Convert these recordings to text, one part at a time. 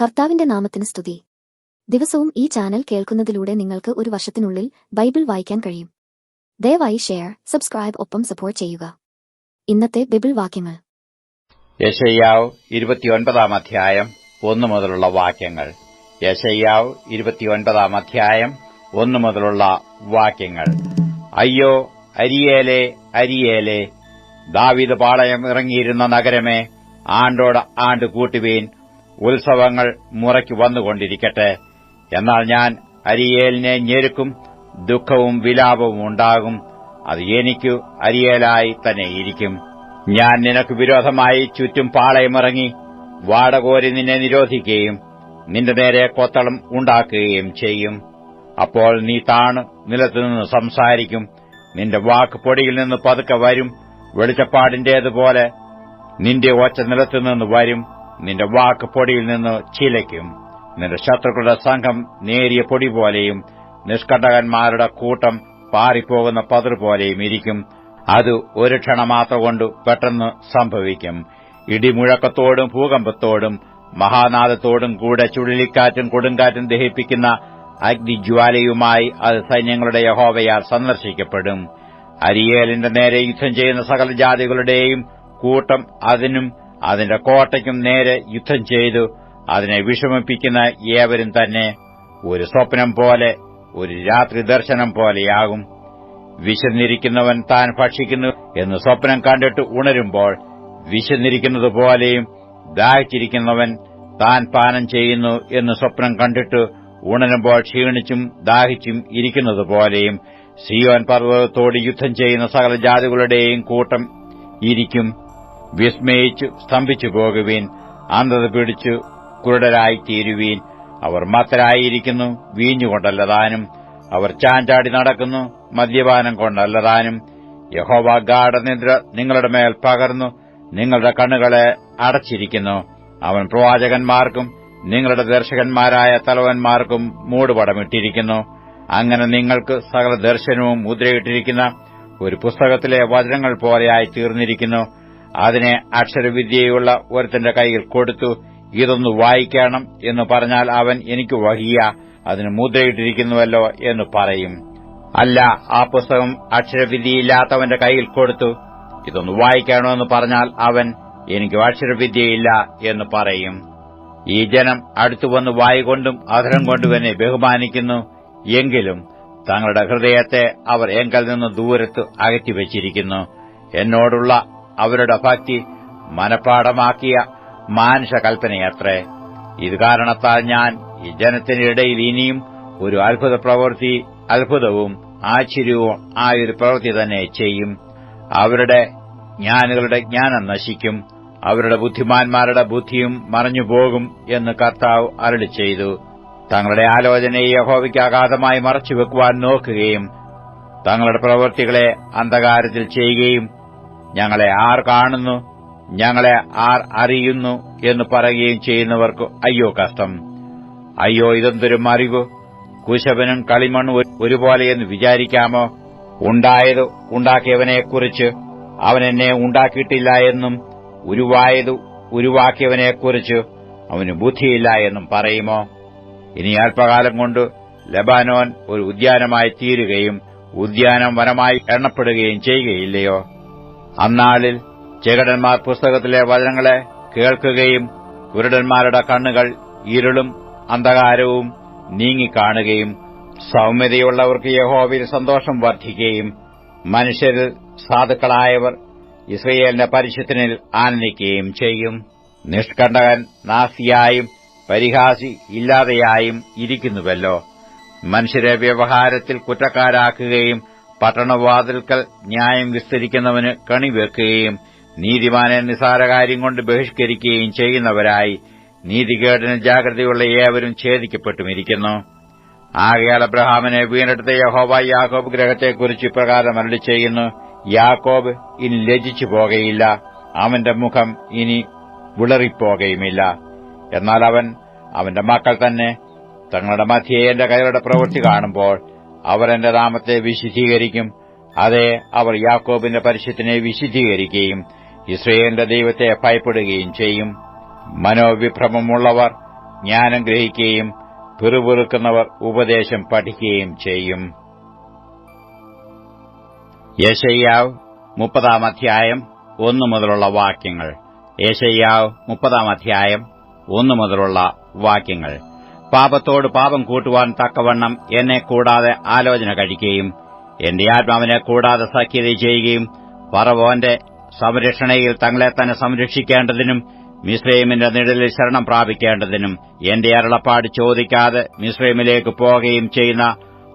കർത്താവിന്റെ നാമത്തിന് സ്തുതി. ദിവസവും ഈ ചാനൽ കേൾക്കുന്നതിലൂടെ നിങ്ങൾക്ക് ഒരു വർഷത്തിനുള്ളിൽ ബൈബിൾ വായിക്കാൻ കഴിയും. ദയവായി ഷെയർ സബ്സ്ക്രൈബ് ഒപ്പം സപ്പോർട്ട് ചെയ്യുക. ഇന്നത്തെ ബൈബിൾ വാക്യങ്ങൾ. യശയ്യാവ് ഇരുപത്തിയൊൻപതാം അധ്യായം ഒന്നു മുതലുള്ള വാക്യങ്ങൾ. യശയ്യാവ് ഇരുപത്തിയൊൻപതാം അധ്യായം ഒന്നു മുതലുള്ള വാക്യങ്ങൾ. അയ്യോ അരിയേലെ അരിയേലെ ദാവിദ് പാളയം ഇറങ്ങിയിരുന്ന നഗരമേ ആണ്ടോട് ആണ്ട് കൂട്ടുവീൻ ഉത്സവങ്ങൾ മുറയ്ക്ക് വന്നുകൊണ്ടിരിക്കട്ടെ. എന്നാൽ ഞാൻ അരിയേലിനെ ഞെരുക്കും ദുഃഖവും വിലാപവും ഉണ്ടാകും. അത് എനിക്കു അരിയേലായി തന്നെ ഇരിക്കും. ഞാൻ നിനക്ക് വിരോധമായി ചുറ്റും പാളയമിറങ്ങി വാടകോരി നിന്നെ നിരോധിക്കുകയും നിന്റെ നേരെ കൊത്തളം ഉണ്ടാക്കുകയും ചെയ്യും. അപ്പോൾ നീ താണ് നിലത്തുനിന്ന് സംസാരിക്കും. നിന്റെ വാക്ക് പൊടിയിൽ നിന്ന് പതുക്കെ വരും. വെളിച്ചപ്പാടിന്റേതുപോലെ നിന്റെ ഒച്ച നിലത്തുനിന്ന് വരും. നിന്റെ വാക്ക് പൊടിയിൽ നിന്ന് ചിലയ്ക്കും. നിന്റെ ശത്രുക്കളുടെ സംഘം നേരിയ പൊടി പോലെയും നിഷ്കണ്ടകന്മാരുടെ കൂട്ടം പാറിപ്പോകുന്ന പതിർ പോലെയും ഇരിക്കും. അത് ഒരു ക്ഷണമാത്രം കൊണ്ട് പെട്ടെന്ന് സംഭവിക്കും. ഇടിമുഴക്കത്തോടും ഭൂകമ്പത്തോടും മഹാനാദത്തോടും കൂടെ ചുഴലിക്കാറ്റും കൊടുങ്കാറ്റും ദഹിപ്പിക്കുന്ന അഗ്നിജ്വാലയുമായി അത് സൈന്യങ്ങളുടെ യഹോവയാൽ സന്ദർശിക്കപ്പെടും. അരിയേലിന്റെ നേരെ യുദ്ധം ചെയ്യുന്ന സകല ജാതികളുടെയും കൂട്ടം അതിനും അതിന്റെ കോട്ടയ്ക്കും നേരെ യുദ്ധം ചെയ്തു. അതിനെ വിഷമിപ്പിക്കുന്ന ഏവരും തന്നെ ഒരു സ്വപ്നം പോലെ ഒരു രാത്രി ദർശനം പോലെയാകും. വിശന്നിരിക്കുന്നവൻ താൻ ഭക്ഷിക്കുന്നു എന്ന് സ്വപ്നം കണ്ടിട്ട് ഉണരുമ്പോൾ വിശന്നിരിക്കുന്നതുപോലെയും ദാഹിച്ചിരിക്കുന്നവൻ താൻ പാനം ചെയ്യുന്നു എന്ന് സ്വപ്നം കണ്ടിട്ട് ഉണരുമ്പോൾ ക്ഷീണിച്ചും ദാഹിച്ചും ഇരിക്കുന്നതുപോലെയും സിയോൻ പർവതത്തോട് യുദ്ധം ചെയ്യുന്ന സകല ജാതികളുടെയും കൂട്ടം ഇരിക്കും. വിസ്മയിച്ചു സ്തംഭിച്ചു പോകുവീൻ അന്ധത പിടിച്ചു കുരുടരായിത്തീരുവീൻ അവർ മത്തരായിരിക്കുന്നു വീഞ്ഞുകൊണ്ടല്ലതാനും അവർ ചാഞ്ചാടി നടക്കുന്നു മദ്യപാനം കൊണ്ടല്ലതാനും. യഹോവ ഗാഠനിദ്ര നിങ്ങളുടെ മേൽ പകർന്നു നിങ്ങളുടെ കണ്ണുകളെ അടച്ചിരിക്കുന്നു. അവൻ പ്രവാചകന്മാർക്കും നിങ്ങളുടെ ദർശകന്മാരായ തലവന്മാർക്കും മൂടുപടമിട്ടിരിക്കുന്നു. അങ്ങനെ നിങ്ങൾക്ക് സകല ദർശനവും മുദ്രയിട്ടിരിക്കുന്ന ഒരു പുസ്തകത്തിലെ വചനങ്ങൾ പോലെയായി തീർന്നിരിക്കുന്നു. അതിനെ അക്ഷരവിദ്യയുള്ള ഒരുത്തന്റെ കയ്യിൽ കൊടുത്തു ഇതൊന്ന് വായിക്കണം എന്ന് പറഞ്ഞാൽ അവൻ എനിക്ക് വഹിയ അതിന് മുദ്രയിട്ടിരിക്കുന്നുവല്ലോ എന്ന് പറയും. അല്ല ആ പുസ്തകം അക്ഷരവിദ്യയില്ലാത്തവന്റെ കയ്യിൽ കൊടുത്തു ഇതൊന്ന് വായിക്കണമെന്ന് പറഞ്ഞാൽ അവൻ എനിക്ക് അക്ഷരവിദ്യയില്ല എന്ന് പറയും. ഈ ജനം അടുത്തുവന്ന് വായികൊണ്ടും അധരം കൊണ്ടും എന്നെ ബഹുമാനിക്കുന്നു. എങ്കിലും തങ്ങളുടെ ഹൃദയത്തെ അവർ എങ്കിൽ നിന്ന് ദൂരത്ത് അകറ്റിവച്ചിരിക്കുന്നു എന്നോടുള്ള അവരുടെ ഭക്തി മനപ്പാടമാക്കിയ മാനുഷകൽപ്പനയത്രേ. ഇത് കാരണത്താൽ ഞാൻ ഈ ജനത്തിനിടയിൽ ഇനിയും ഒരു അത്ഭുത പ്രവൃത്തി അത്ഭുതവും ആശ്ചര്യവും ആയൊരു പ്രവൃത്തി തന്നെ ചെയ്യും. അവരുടെ ജ്ഞാനികളുടെ ജ്ഞാനം നശിക്കും. അവരുടെ ബുദ്ധിമാന്മാരുടെ ബുദ്ധിയും മറഞ്ഞുപോകും എന്ന് കർത്താവ് അരളി ചെയ്തു. തങ്ങളുടെ ആലോചനയെ യഹോവയ്ക്ക് അഗാധമായി മറച്ചുവെക്കുവാൻ നോക്കുകയും തങ്ങളുടെ പ്രവൃത്തികളെ അന്ധകാരത്തിൽ ചെയ്യുകയും ഞങ്ങളെ ആർ കാണുന്നു ഞങ്ങളെ ആർ അറിയുന്നു എന്ന് പറയുകയും ചെയ്യുന്നവർക്ക് അയ്യോ കഷ്ടം. അയ്യോ ഇതെന്തൊരു അറിവ് കുശവനും കളിമണ്ണും ഒരുപോലെയെന്ന് വിചാരിക്കാമോ? ഉണ്ടായത് ഉണ്ടാക്കിയവനെക്കുറിച്ച് അവൻ എന്നെ ഉണ്ടാക്കിയിട്ടില്ല എന്നും ഉരുവായത് ഉരുവാക്കിയവനെക്കുറിച്ച് അവന് ബുദ്ധിയില്ല എന്നും പറയുമോ? ഇനി അല്പകാലം കൊണ്ട് ലബാനോൻ ഒരു ഉദ്യാനമായി തീരുകയും ഉദ്യാനം വനമായി എണ്ണപ്പെടുകയും ചെയ്യുകയില്ലയോ? അന്നാളിൽ ചേകടന്മാർ പുസ്തകത്തിലെ വചനങ്ങളെ കേൾക്കുകയും കുരുടന്മാരുടെ കണ്ണുകൾ ഇരുളും അന്ധകാരവും നീങ്ങിക്കാണുകയും സൗമ്യതയുള്ളവർക്ക് യഹോവയിൽ സന്തോഷം വർദ്ധിക്കുകയും മനുഷ്യരിൽ സാധുക്കളായവർ ഇസ്രയേലിന്റെ പരിശുദ്ധനിൽ ആനന്ദിക്കുകയും ചെയ്യും. നിഷ്കണ്ടകൻ നാസിയായും പരിഹാസി ഇല്ലാതെയായും ഇരിക്കുന്നുവല്ലോ. മനുഷ്യരെ വ്യവഹാരത്തിൽ കുറ്റക്കാരാക്കുകയും പട്ടണവാതിൽക്കൽ ന്യായം വിസ്തരിക്കുന്നവന് കണിവെക്കുകയും നീതിമാനെ നിസാരകാര്യം കൊണ്ട് ബഹിഷ്കരിക്കുകയും ചെയ്യുന്നവരായി നീതികേടിന് ജാഗ്രതയുള്ള ഏവരും ഛേദിക്കപ്പെട്ടുമിരിക്കുന്നു. ആകയാൽ അബ്രഹാമിനെ വീണ്ടെടുത്ത യഹോബ യാക്കോബ് ഗ്രഹത്തെക്കുറിച്ച് ഇപ്രകാരം അരളി ചെയ്യുന്നു യാക്കോബ് ഇനി ലജിച്ചു പോകയില്ല. അവന്റെ മുഖം ഇനി വിളറിപ്പോകയുമില്ല. എന്നാൽ അവൻ അവന്റെ മക്കൾ തന്നെ തങ്ങളുടെ മധ്യേ എന്റെ കൈകളുടെ പ്രവൃത്തി കാണുമ്പോൾ അവർ എന്റെ നാമത്തെ വിശുദ്ധീകരിക്കും. അതെ അവർ യാക്കോബിന്റെ പരിശുദ്ധനെ വിശുദ്ധീകരിക്കുകയും ഇസ്രയേലിന്റെ ദൈവത്തെ ഭയപ്പെടുകയും ചെയ്യും. മനോവിഭ്രമമുള്ളവർ ജ്ഞാനം ഗ്രഹിക്കുകയും പിറുപിറുക്കുന്നവർ ഉപദേശം പഠിക്കുകയും ചെയ്യും. യശയ്യാവ് മുപ്പതാം അധ്യായം ഒന്നു മുതലുള്ള വാക്യങ്ങൾ. യേശയ്യാവ് മുപ്പതാം അധ്യായം ഒന്നു മുതലുള്ള വാക്യങ്ങൾ. പാപത്തോട് പാപം കൂട്ടുവാൻ തക്കവണ്ണം എന്നെ കൂടാതെ ആലോചന കഴിക്കുകയും എന്റെ ആത്മാവിനെ കൂടാതെ സഖ്യത ചെയ്യുകയും പറവോന്റെ സംരക്ഷണയിൽ തങ്ങളെ തന്നെ സംരക്ഷിക്കേണ്ടതിനും മിസ്രൈമിന്റെ നിഴലിൽ ശരണം പ്രാപിക്കേണ്ടതിനും എന്റെ അരുളപ്പാട് ചോദിക്കാതെ മിസ്രൈമിലേക്ക് പോകുകയും ചെയ്യുന്ന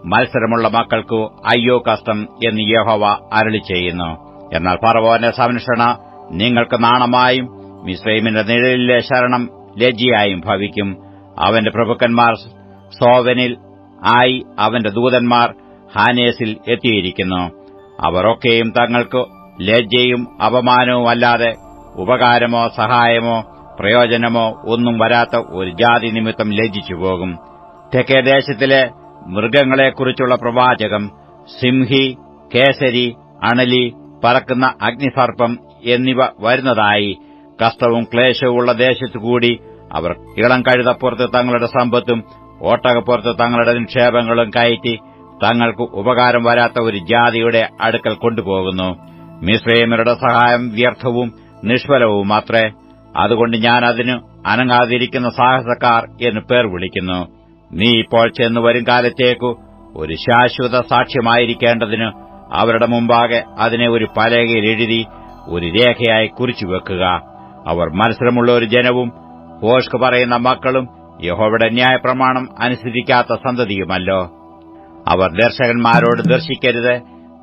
മത്സരമുള്ള മക്കൾക്കു അയ്യോ കഷ്ടം എന്ന് യഹോവ അരളി ചെയ്യുന്നു. എന്നാൽ പറവോന്റെ സംരക്ഷണ നിങ്ങൾക്ക് നാണമായും മിസ്രൈമിന്റെ നിഴലിലെ ശരണം ലജ്ജയായും ഭവിക്കും. അവന്റെ പ്രഭുക്കന്മാർ സോവനിൽ ആയി അവന്റെ ദൂതന്മാർ ഹാനേസിൽ എത്തിയിരിക്കുന്നു. അവരൊക്കെയും തങ്ങൾക്ക് ലജ്ജയും അപമാനവും അല്ലാതെ ഉപകാരമോ സഹായമോ പ്രയോജനമോ ഒന്നും വരാത്ത ഒരു ജാതി നിമിത്തം ലജ്ജിച്ചു പോകും. തെക്കേ ദേശത്തിലെ മൃഗങ്ങളെക്കുറിച്ചുള്ള പ്രവാചകം സിംഹി കേസരി അണലി പറക്കുന്ന അഗ്നിസർപ്പം എന്നിവ വരുന്നതായി കഷ്ടവും ക്ലേശവുമുള്ള ദേശത്തുകൂടി അവർ ഇളം കഴുതപ്പുറത്ത് തങ്ങളുടെ സമ്പത്തും ഓട്ടകപ്പുറത്ത് തങ്ങളുടെ നിക്ഷേപങ്ങളും കയറ്റി തങ്ങൾക്ക് ഉപകാരം വരാത്ത ഒരു ജാതിയുടെ അടുക്കൽ കൊണ്ടുപോകുന്നു. മിശ്രൈമരുടെ സഹായം വ്യർത്ഥവും നിഷ്ഫലവും മാത്രേ അതുകൊണ്ട് ഞാൻ അതിന് അനങ്ങാതിരിക്കുന്ന സാഹസക്കാർ എന്ന് പേർ വിളിക്കുന്നു. നീ ഇപ്പോൾ ചെന്നു വരും കാലത്തേക്കു ഒരു ശാശ്വത സാക്ഷ്യമായിരിക്കേണ്ടതിന് അവരുടെ മുമ്പാകെ അതിനെ ഒരു പലകയിൽ എഴുതി ഒരു രേഖയായി കുറിച്ചുവെക്കുക അവർ മത്സരമുള്ള ഒരു ജനവും പോഷ്ക് പറയുന്ന മക്കളും യഹോവയുടെ ന്യായപ്രമാണം അനുസരിക്കാത്ത സന്തതിയുമല്ലോ. അവർ ദർശകന്മാരോട് ദർശിക്കരുത്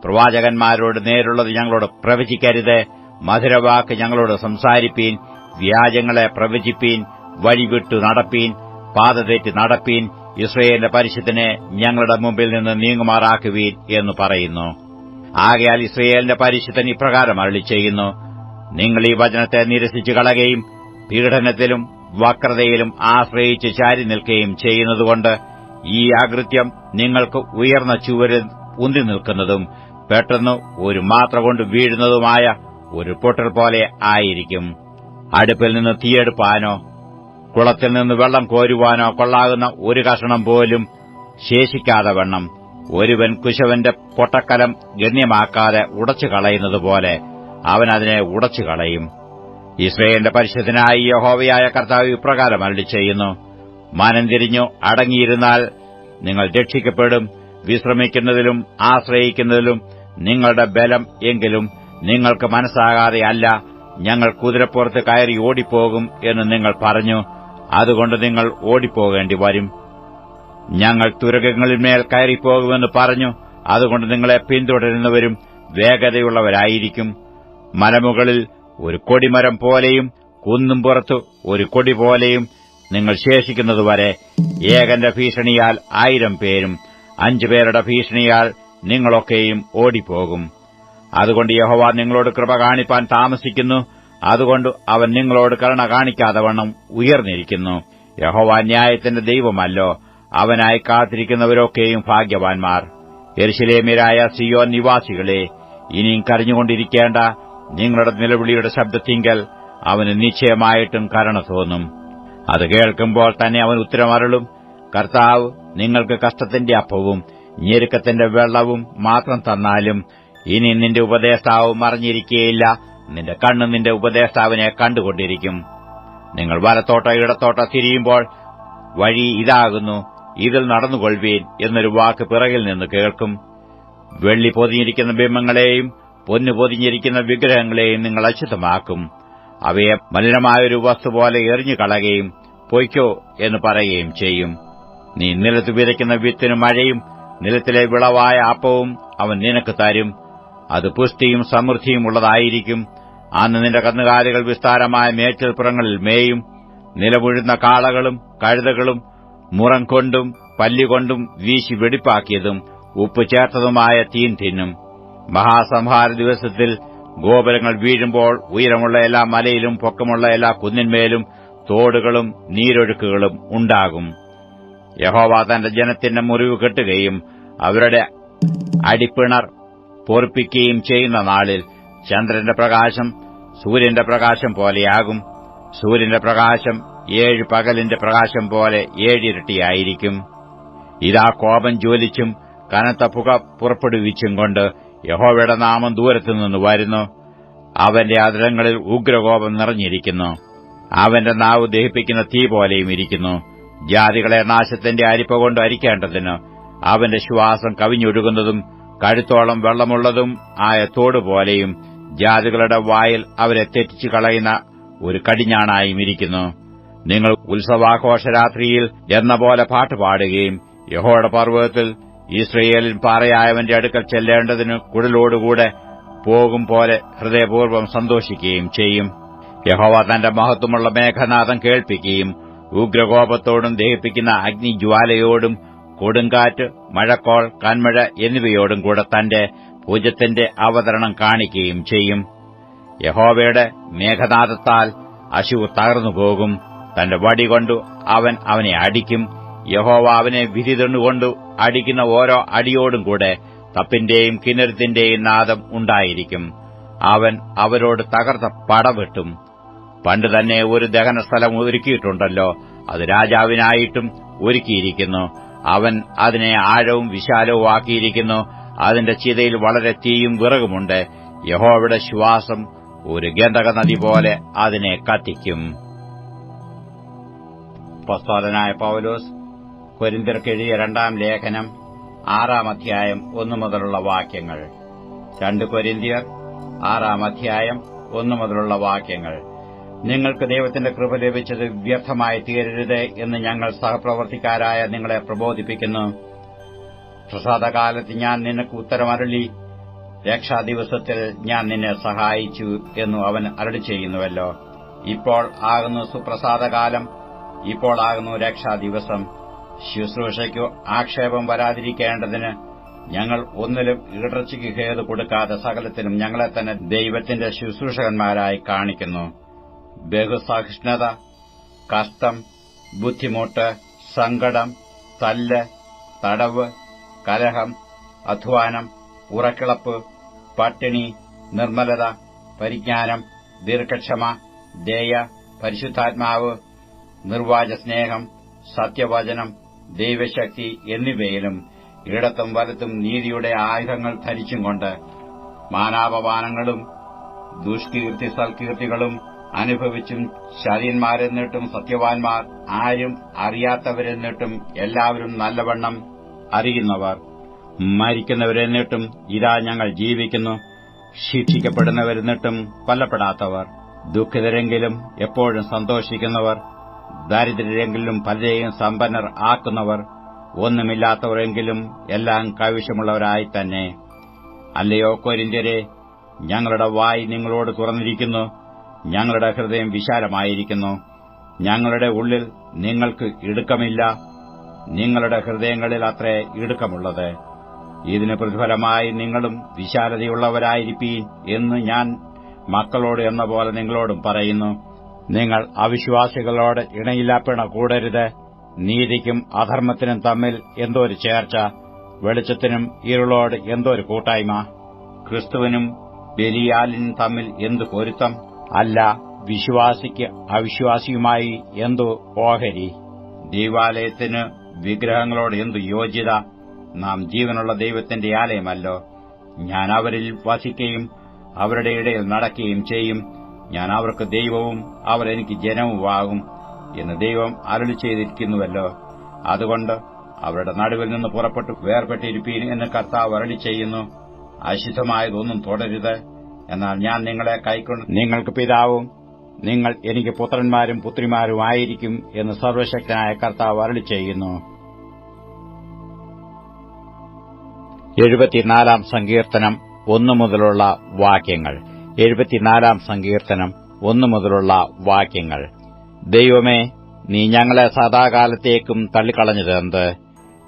പ്രവാചകന്മാരോട് നേരുള്ളത് ഞങ്ങളോട് പ്രവചിക്കരുത് മധുരവാക്ക് ഞങ്ങളോട് സംസാരിപ്പീൻ വ്യാജങ്ങളെ പ്രവചിപ്പീൻ വഴിവിട്ടു നടപ്പീൻ പാതതെറ്റി നടപ്പീൻ ഇസ്രയേലിന്റെ പരിശുദ്ധനെ ഞങ്ങളുടെ മുമ്പിൽ നിന്ന് നീങ്ങുമാറാക്കുവീൻ എന്ന് പറയുന്നു. ആകയാൽ ഇസ്രയേലിന്റെ പരിശുദ്ധൻ ഇപ്രകാരം അരളി ചെയ്യുന്നു നിങ്ങൾ ഈ വചനത്തെ നിരസിച്ചു കളകയും പീഡനത്തിലും വക്രതയിലും ആശ്രയിച്ച് ചാരി നിൽക്കുകയും ചെയ്യുന്നതുകൊണ്ട് ഈ ആകൃത്യം നിങ്ങൾക്ക് ഉയർന്ന ചുവരിൽ ഉന്തി നിൽക്കുന്നതും പെട്ടെന്ന് ഒരു മാത്ര കൊണ്ട് വീഴുന്നതുമായ ഒരു പൊട്ടൽ പോലെ ആയിരിക്കും. അടുപ്പിൽ നിന്ന് തീയെടുപ്പാനോ കുളത്തിൽ നിന്ന് വെള്ളം കോരുവാനോ കൊള്ളാകുന്ന ഒരു കഷണം പോലും ശേഷിക്കാതെ വണ്ണം. ഒരുവൻ കുശവന്റെ പൊട്ടക്കലം ഗണ്യമാക്കാതെ ഉടച്ചു കളയുന്നതുപോലെ അവൻ അതിനെ ഉടച്ചു കളയും ഇസ്രയേലിന്റെ പരിശുദ്ധനായി യഹോവയായ കർത്താവ് ഇപ്രകാരം അരളി ചെയ്യുന്നു മനം തിരിഞ്ഞു അടങ്ങിയിരുന്നാൽ നിങ്ങൾ രക്ഷിക്കപ്പെടും വിശ്രമിക്കുന്നതിലും ആശ്രയിക്കുന്നതിലും നിങ്ങളുടെ ബലം എങ്കിലും നിങ്ങൾക്ക് മനസ്സാകാതെ അല്ല. ഞങ്ങൾ കുതിരപ്പുറത്ത് കയറി ഓടിപ്പോകും എന്ന് നിങ്ങൾ പറഞ്ഞു. അതുകൊണ്ട് നിങ്ങൾ ഓടിപ്പോകേണ്ടി വരും. ഞങ്ങൾ തുരകങ്ങളിന്മേൽ കയറിപ്പോകുമെന്ന് പറഞ്ഞു. അതുകൊണ്ട് നിങ്ങളെ പിന്തുടരുന്നവരും വേഗതയുള്ളവരായിരിക്കും. മലമുകളിൽ ഒരു കൊടിമരം പോലെയും കുന്നും പുറത്തു ഒരു കൊടി പോലെയും നിങ്ങൾ ശേഷിക്കുന്നതുവരെ ഏകന്റെ ഭീഷണിയാൽ ആയിരം പേരും അഞ്ചുപേരുടെ ഭീഷണിയാൽ നിങ്ങളൊക്കെയും ഓടിപ്പോകും. അതുകൊണ്ട് യഹോവ നിങ്ങളോട് കൃപ കാണിപ്പാൻ താമസിക്കുന്നു. അതുകൊണ്ട് അവൻ നിങ്ങളോട് കരുണ കാണിക്കാതെ വണ്ണം ഉയർന്നിരിക്കുന്നു. യഹോവ ന്യായത്തിന്റെ ദൈവമല്ലോ. അവനായി കാത്തിരിക്കുന്നവരൊക്കെയും ഭാഗ്യവാൻമാർ എരിശിലേമ്യരായ സിയോൻ നിവാസികളെ ഇനിയും കരഞ്ഞുകൊണ്ടിരിക്കേണ്ട നിങ്ങളുടെ നിലവിളിയുടെ ശബ്ദത്തിങ്കൽ അവന് നിശ്ചയമായിട്ടും കരുണ തോന്നും. അത് കേൾക്കുമ്പോൾ തന്നെ അവൻ ഉത്തരമരളും. കർത്താവ് നിങ്ങൾക്ക് കഷ്ടത്തിന്റെ അപ്പവും ഞെരുക്കത്തിന്റെ വെള്ളവും മാത്രം തന്നാലും ഇനി നിന്റെ ഉപദേഷ്ടാവ് മറിഞ്ഞിരിക്കുകയില്ല നിന്റെ കണ്ണ് നിന്റെ ഉപദേഷ്ടാവിനെ കണ്ടുകൊണ്ടിരിക്കും. നിങ്ങൾ വലത്തോട്ടോ ഇടത്തോട്ടോ തിരിയുമ്പോൾ വഴി ഇതാകുന്നു. ഇതിൽ നടന്നുകൊള്ളുവീൻ എന്നൊരു വാക്ക് പിറകിൽ നിന്ന് കേൾക്കും. വെള്ളി പൊതിഞ്ഞിരിക്കുന്ന ബിംബങ്ങളെയും പൊന്നു പൊതിഞ്ഞിരിക്കുന്ന വിഗ്രഹങ്ങളെയും നിങ്ങൾ അശുദ്ധമാക്കും. അവയെ മലിനമായൊരു വസ്തു പോലെ എറിഞ്ഞു കളയുകയും പൊയ്ക്കോ എന്ന് പറയുകയും ചെയ്യും. നീ നിലത്ത് വിതയ്ക്കുന്ന വിത്തിനു മഴയും നിലത്തിലെ വിളവായ അപ്പവും അവൻ നിനക്ക് തരും. അത് പുഷ്ടിയും സമൃദ്ധിയും ഉള്ളതായിരിക്കും. അന്ന് നിന്റെ കന്നുകാലികൾ വിസ്താരമായ മേച്ചിൽപ്പുറങ്ങളിൽ മേയും. നിലമുഴുന്ന കാളകളും കഴുതകളും മുറം കൊണ്ടും പല്ലുകൊണ്ടും വീശി വെടിപ്പാക്കിയതും ഉപ്പ് ചേർത്തതുമായ തീൻ തിന്നും. മഹാസംഹാര ദിവസത്തിൽ ഗോപുരങ്ങൾ വീഴുമ്പോൾ ഉയരമുള്ള എല്ലാ മലയിലും പൊക്കമുള്ള എല്ലാ കുന്നിന്മേലും തോടുകളും നീരൊഴുക്കുകളും ഉണ്ടാകും. യഹോവ തന്റെ ജനത്തിന്റെ മുറിവ് കെട്ടുകയും അവരുടെ അടിപ്പിണർ പൊറിപ്പിക്കുകയും ചെയ്യുന്ന നാളിൽ ചന്ദ്രന്റെ പ്രകാശം സൂര്യന്റെ പ്രകാശം പോലെയാകും. സൂര്യന്റെ പ്രകാശം ഏഴ് പകലിന്റെ പ്രകാശം പോലെ ഏഴിരട്ടിയായിരിക്കും ഇതാ കോപം ജ്വലിച്ചും കനത്ത പുക പുറപ്പെടുവിച്ചും കൊണ്ട് യഹോവയുടെ നാമം ദൂരത്തു നിന്ന് വരുന്നു. അവന്റെ അതിരങ്ങളിൽ ഉഗ്രകോപം നിറഞ്ഞിരിക്കുന്നു. അവന്റെ നാവ് ദഹിപ്പിക്കുന്ന തീ പോലെയും ഇരിക്കുന്നു. ജാതികളെ നാശത്തിന്റെ അരിപ്പ കൊണ്ട് അരിക്കേണ്ടതിന് അവന്റെ ശ്വാസം കവിഞ്ഞൊഴുകുന്നതും കഴുത്തോളം വെള്ളമുള്ളതും ആയ തോട് പോലെയും ജാതികളുടെ വായിൽ അവരെ തെറ്റിച്ചു കളയുന്ന ഒരു കടിഞ്ഞാണായും ഇരിക്കുന്നു. നിങ്ങൾ ഉത്സവാഘോഷരാത്രിയിൽ എന്ന പോലെ പാട്ട് പാടുകയും യഹോയുടെ പർവതത്തിൽ ഇസ്രയേലിൻ പാറയായവന്റെ അടുക്കൽ ചെല്ലേണ്ടതിന് കുടലോടുകൂടെ പോകും പോലെ ഹൃദയപൂർവം സന്തോഷിക്കുകയും ചെയ്യും. യഹോവ തന്റെ മഹത്വമുള്ള മേഘനാഥം കേൾപ്പിക്കുകയും ഉഗ്രകോപത്തോടും ദഹിപ്പിക്കുന്ന അഗ്നിജ്വാലയോടും കൊടുങ്കാറ്റ് മഴക്കോൾ കന്മഴ എന്നിവയോടും കൂടെ തന്റെ പൂജത്തിന്റെ അവതരണം കാണിക്കുകയും ചെയ്യും. യഹോവയുടെ മേഘനാഥത്താൽ അശുവ് തകർന്നുപോകും. തന്റെ വടി കൊണ്ടു അവൻ അവനെ അടിക്കും. യഹോവ അവനെ വിധിതണ്ണുകൊണ്ടു അടിക്കുന്ന ഓരോ അടിയോടും കൂടെ തപ്പിന്റെയും കിന്നരത്തിന്റെയും നാദം ഉണ്ടായിരിക്കും. അവൻ അവരോട് തകർത്ത പടവെട്ടും പണ്ട് തന്നെ ഒരു ദഹനസ്ഥലം ഒരുക്കിയിട്ടുണ്ടല്ലോ. അത് രാജാവിനായിട്ടും ഒരുക്കിയിരിക്കുന്നു. അവൻ അതിനെ ആഴവും വിശാലവും ആക്കിയിരിക്കുന്നു. അതിന്റെ ചിതയിൽ വളരെ തീയും വിറകുമുണ്ട്. യഹോവയുടെ ശ്വാസം ഒരു ഗന്ധക നദി പോലെ അതിനെ കത്തിക്കും. പൗലോസ് കൊരിന്തിർക്കെഴുതിയ രണ്ടാം ലേഖനം ആറാം അധ്യായം ഒന്നു മുതലുള്ള വാക്യങ്ങൾ. രണ്ട് കൊരിന്തിയർ ആറാം അധ്യായം ഒന്നു മുതലുള്ള വാക്യങ്ങൾ. നിങ്ങൾക്ക് ദൈവത്തിന്റെ കൃപ ലഭിച്ചത് വ്യർത്ഥമായി തീരരുത് എന്ന് ഞങ്ങൾ സഹപ്രവർത്തിക്കാരായ നിങ്ങളെ പ്രബോധിപ്പിക്കുന്നു. പ്രസാദകാലത്ത് ഞാൻ നിനക്ക് ഉത്തരമരളി. രക്ഷാദിവസത്തിൽ ഞാൻ നിന്നെ സഹായിച്ചു എന്നു അവൻ അരളി ചെയ്യുന്നുവല്ലോ ഇപ്പോൾ ആകുന്നു സുപ്രസാദകാലം. ഇപ്പോൾ ആകുന്നു രക്ഷാദിവസം. ശുശ്രൂഷയ്ക്കു ആക്ഷേപം വരാതിരിക്കേണ്ടതിന് ഞങ്ങൾ ഒന്നിലും ഇടർച്ചയ്ക്ക് ഹേത് കൊടുക്കാതെ സകലത്തിനും ഞങ്ങളെ തന്നെ ദൈവത്തിന്റെ ശുശ്രൂഷകന്മാരായി കാണിക്കുന്നു. ബഹുസഹിഷ്ണുത കഷ്ടം ബുദ്ധിമുട്ട് സങ്കടം തല്ല് തടവ് കലഹം അധ്വാനം ഉറക്കിളപ്പ് പട്ടിണി നിർമ്മലത പരിജ്ഞാനം ദീർഘക്ഷമ ദയ പരിശുദ്ധാത്മാവ് നിർവാചസ്നേഹം സത്യവചനം ദൈവശക്തി എന്നിവയിലും ഇടത്തും വലത്തും നീതിയുടെ ആയുധങ്ങൾ ധരിച്ചും കൊണ്ട് മാനാപമാനങ്ങളും ദുഷ്കീർത്തി സൽകീർത്തികളും അനുഭവിച്ചും ശരീന്മാരെന്നിട്ടും സത്യവാൻമാർ ആരും അറിയാത്തവരെന്നിട്ടും എല്ലാവരും നല്ലവണ്ണം അറിയുന്നവർ. മരിക്കുന്നവരെന്നിട്ടും ഇതാ ഞങ്ങൾ ജീവിക്കുന്നു. ശിക്ഷിക്കപ്പെടുന്നവരെന്നിട്ടും കൊല്ലപ്പെടാത്തവർ. ദുഃഖിതരെങ്കിലും എപ്പോഴും സന്തോഷിക്കുന്നവർ. ദരിദ്രരെങ്കിലും പലരെയും സമ്പന്നർ ആക്കുന്നവർ ഒന്നുമില്ലാത്തവരെങ്കിലും എല്ലാം കൈവശമുള്ളവരായി തന്നെ. അല്ലയോ കൊരിന്ത്യരെ ഞങ്ങളുടെ വായി നിങ്ങളോട് തുറന്നിരിക്കുന്നു. ഞങ്ങളുടെ ഹൃദയം വിശാലമായിരിക്കുന്നു. ഞങ്ങളുടെ ഉള്ളിൽ നിങ്ങൾക്ക് ഇടുക്കമില്ല. നിങ്ങളുടെ ഹൃദയങ്ങളിൽ അത്രേ ഇടുക്കമുള്ളത്. ഇതിന് പ്രതിഫലമായി നിങ്ങളും വിശാലതയുള്ളവരായിരിക്കീൻ എന്ന് ഞാൻ മക്കളോട് എന്ന പോലെ നിങ്ങളോടും പറയുന്നു. നിങ്ങൾ അവിശ്വാസികളോട് ഇണയില്ലാപ്പിണ കൂടരുത്. നീതിക്കും അധർമ്മത്തിനും തമ്മിൽ എന്തോരു ചേർച്ച വെളിച്ചത്തിനും ഇരുളോട് എന്തോരു കൂട്ടായ്മ. ക്രിസ്തുവിനും ബലിയാലിനും തമ്മിൽ എന്തു പൊരുത്തം? അല്ല വിശ്വാസിക്ക് അവിശ്വാസിയുമായി എന്തു ഓഹരി? ദൈവാലയത്തിന് വിഗ്രഹങ്ങളോട് എന്തു യോജ്യത നാം ജീവനുള്ള ദൈവത്തിന്റെ ആലയമല്ലോ. ഞാൻ അവരിൽ വസിക്കുകയും അവരുടെ ഇടയിൽ നടക്കുകയും ചെയ്യും. ഞാൻ അവർക്ക് ദൈവവും അവർ എനിക്ക് ജനവുമാകും എന്ന് ദൈവം അരളി ചെയ്തിരിക്കുന്നുവല്ലോ. അതുകൊണ്ട് അവരുടെ നടുവിൽ നിന്ന് പുറപ്പെട്ടു വേർപെട്ടിരിപ്പീൻ എന്ന് കർത്താവ് അരളി ചെയ്യുന്നു. അശുദ്ധമായതൊന്നും തുടരുത്. എന്നാൽ ഞാൻ നിങ്ങളെ കൈക്കൊണ്ട് നിങ്ങൾക്ക് പിതാവും നിങ്ങൾ എനിക്ക് പുത്രന്മാരും പുത്രിമാരുമായിരിക്കും എന്ന് സർവശക്തനായ കർത്താവ് അരളി ചെയ്യുന്നു. എഴുപത്തിനാലാം സങ്കീർത്തനം ഒന്നു മുതലുള്ള വാക്യങ്ങൾ. എഴുപത്തിനാലാം സങ്കീർത്തനം ഒന്നു മുതലുള്ള വാക്യങ്ങൾ. ദൈവമേ നീ ഞങ്ങളെ സദാകാലത്തേക്കും തള്ളിക്കളഞ്ഞത് എന്ത്?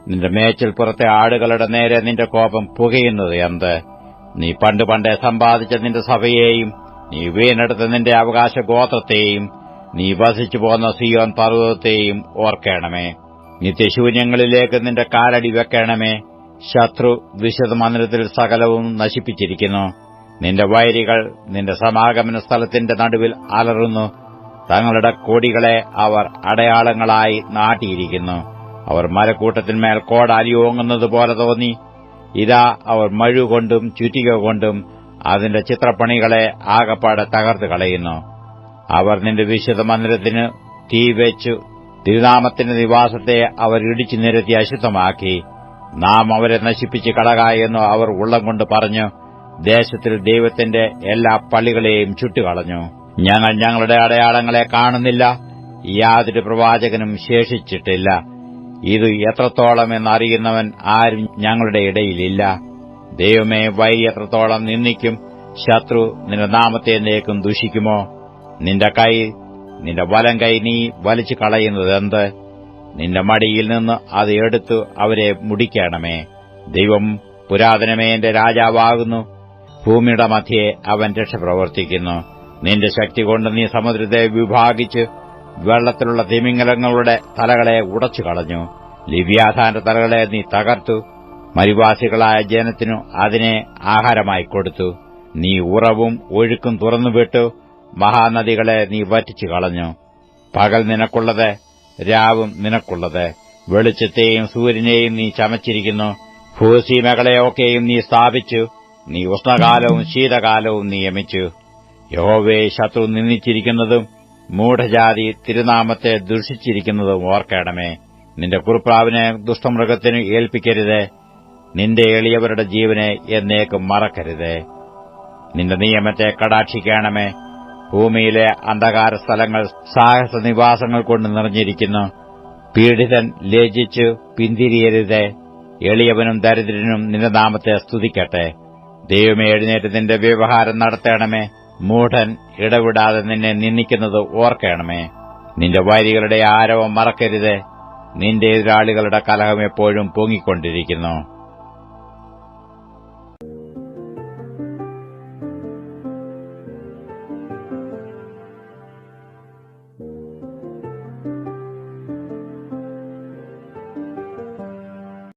നിന്റെ മേച്ചിൽ പുറത്തെ ആടുകളുടെ നേരെ നിന്റെ കോപം പുകയുന്നത് എന്ത്? നീ പണ്ട് പണ്ടേ സമ്പാദിച്ച നിന്റെ സഭയെയും നീ വീണെടുത്ത നിന്റെ അവകാശ ഗോത്രത്തെയും നീ വസിച്ചു പോന്ന സിയോൻ പർവതത്തെയും ഓർക്കണമേ. നിത്യശൂന്യങ്ങളിലേക്ക് നിന്റെ കാലടി വെക്കണമേ. ശത്രു വിശദമന്ദിരത്തിൽ സകലവും നശിപ്പിച്ചിരിക്കുന്നു. നിന്റെ വൈരികൾ നിന്റെ സമാഗമന സ്ഥലത്തിന്റെ നടുവിൽ അലറുന്നു. തങ്ങളുടെ കൊടികളെ അവർ അടയാളങ്ങളായി നാട്ടിയിരിക്കുന്നു. അവർ മരക്കൂട്ടത്തിന്മേൽ കോടാലി ഓങ്ങുന്നത് പോലെ തോന്നി. ഇതാ അവർ മഴുകൊണ്ടും ചുറ്റിക കൊണ്ടും അതിന്റെ ചിത്രപ്പണികളെ ആകപ്പാടെ തകർത്ത് കളയുന്നു. അവർ നിന്റെ വിശുദ്ധ മന്ദിരത്തിന് തീ വെച്ചു തിരുനാമത്തിന്റെ നിവാസത്തെ അവർ ഇടിച്ചു നിരത്തി അശുദ്ധമാക്കി. നാം അവരെ നശിപ്പിച്ച് കളകായെന്നു അവർ ഉള്ളം കൊണ്ട് പറഞ്ഞു. ദേശത്തിൽ ദൈവത്തിന്റെ എല്ലാ പള്ളികളെയും ചുട്ടുകളഞ്ഞു. ഞങ്ങൾ ഞങ്ങളുടെ അടയാളങ്ങളെ കാണുന്നില്ല. യാതൊരു പ്രവാചകനും ശേഷിച്ചിട്ടില്ല. ഇത് എത്രത്തോളം എന്നറിയുന്നവൻ ആരും ഞങ്ങളുടെ ഇടയിലില്ല. ദൈവമേ വൈ എത്രത്തോളം നിന്ദിക്കും? ശത്രു നിന്റെ നാമത്തെ നേക്കും ദൂഷിക്കുമോ? നിന്റെ കൈ നിന്റെ വലം കൈ നീ വലിച്ചു കളയുന്നതെന്ത് നിന്റെ മടിയിൽ നിന്ന് അത് എടുത്തു അവരെ മുടിക്കണമേ. ദൈവം പുരാതനമേ എന്റെ രാജാവാകുന്നു. ഭൂമിയുടെ മധ്യേ അവൻ രക്ഷ പ്രവർത്തിക്കുന്നു. നിന്റെ ശക്തി കൊണ്ട് നീ സമുദ്രത്തെ വിഭാഗിച്ച് വെള്ളത്തിലുള്ള തിമിംഗലങ്ങളുടെ തലകളെ ഉടച്ചു കളഞ്ഞു ലിവ്യാധാന്റെ തലകളെ നീ തകർത്തു. മരുവാസികളായ ജനത്തിനു അതിനെ ആഹാരമായി കൊടുത്തു. നീ ഉറവും ഒഴുക്കും തുറന്നുവിട്ടു. മഹാനദികളെ നീ വറ്റിച്ചു കളഞ്ഞു പകൽ നിനക്കുള്ളത് രാവും നിനക്കുള്ളത്. വെളിച്ചത്തെയും സൂര്യനെയും നീ ചമച്ചിരിക്കുന്നു. ഭൂസീമകളെയൊക്കെയും നീ സ്ഥാപിച്ചു. നീ ഉഷ്ണകാലവും ശീതകാലവും നിയമിച്ചു. യഹോവയെ ശത്രു നിന്ദിച്ചിരിക്കുന്നതും മൂഢജാതി തിരുനാമത്തെ ദുഷിച്ചിരിക്കുന്നതും ഓർക്കണമേ. നിന്റെ കുറുപ്രാവിനെ ദുഷ്ടമൃഗത്തിന് ഏൽപ്പിക്കരുത്. നിന്റെ എളിയവരുടെ ജീവനെ എന്നേക്കും മറക്കരുത്. നിന്റെ നിയമത്തെ കടാക്ഷിക്കണമേ. ഭൂമിയിലെ അന്ധകാര സ്ഥലങ്ങൾ സാഹസനിവാസങ്ങൾ കൊണ്ട് നിറഞ്ഞിരിക്കുന്നു. പീഡിതൻ ലജിച്ചു പിന്തിരിയരുത്. എളിയവനും ദരിദ്രനും നിന്റെ നാമത്തെ സ്തുതിക്കട്ടെ. ദൈവമേ എഴുന്നേറ്റ് നിന്റെ വ്യവഹാരം നടത്തണമേ. മൂഢൻ ഇടവിടാതെ നിന്നെ നിന്ദിക്കുന്നത് ഓർക്കണമേ. നിന്റെ വൈരികളുടെ ആരവം മറക്കരുത്. നിന്റെ എതിരാളികളുടെ കലഹം എപ്പോഴും പൊങ്ങിക്കൊണ്ടിരിക്കുന്നു.